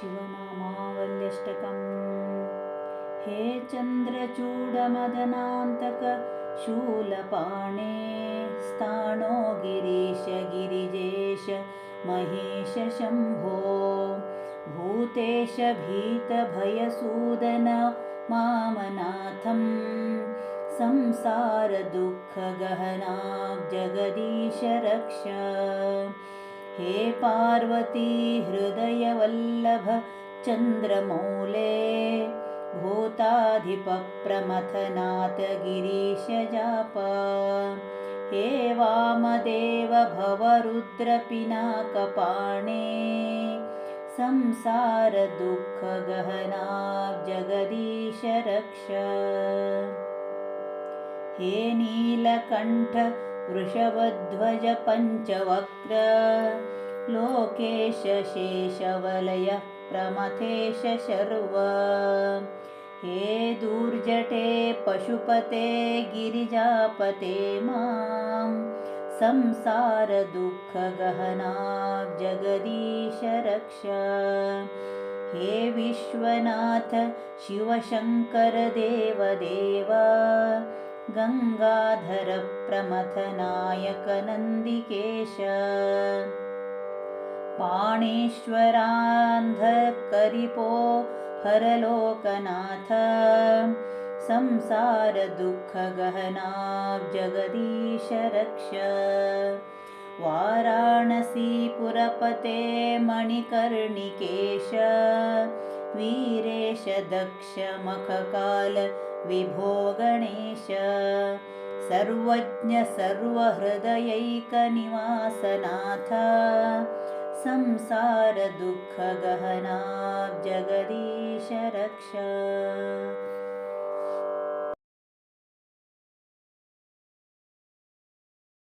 शिवनामावल्यष्टकम् हे चन्द्रचूडमदनान्तक शूलपाणे स्थाणो गिरीश गिरिजेश महेश शम्भो। भूतेश भीतभयसूदन मामनाथं संसारदुःखगहना जगदीश रक्ष हे पार्वती हृदयवल्लभ चन्द्रमौले भूताधिपप्रमथनाथ गिरीशजाप हे वामदेव भवरुद्रपिनाकपाणे संसारदुःखगहना जगदीश रक्ष हे नीलकण्ठ वृषभध्वज पञ्चवक्र लोकेश शेषवलय प्रमथेश शर्व। हे दुर्जटे पशुपते गिरिजापते मां संसारदुःखगहना जगदीश रक्ष। हे विश्वनाथ शिवशङ्करदेवदेव गङ्गाधरप्रमथनायकनन्दिकेश पाणेश्वरान्धकरिपो हरलोकनाथ। संसारदुःखगहना जगदीश रक्ष वाराणसीपुरपते मणिकर्णिकेश। वीरेश दक्षमखकाल विभो गणेश सर्वज्ञ सर्वहृदयैकनिवासनाथ संसारदुःखगहना जगदीश रक्ष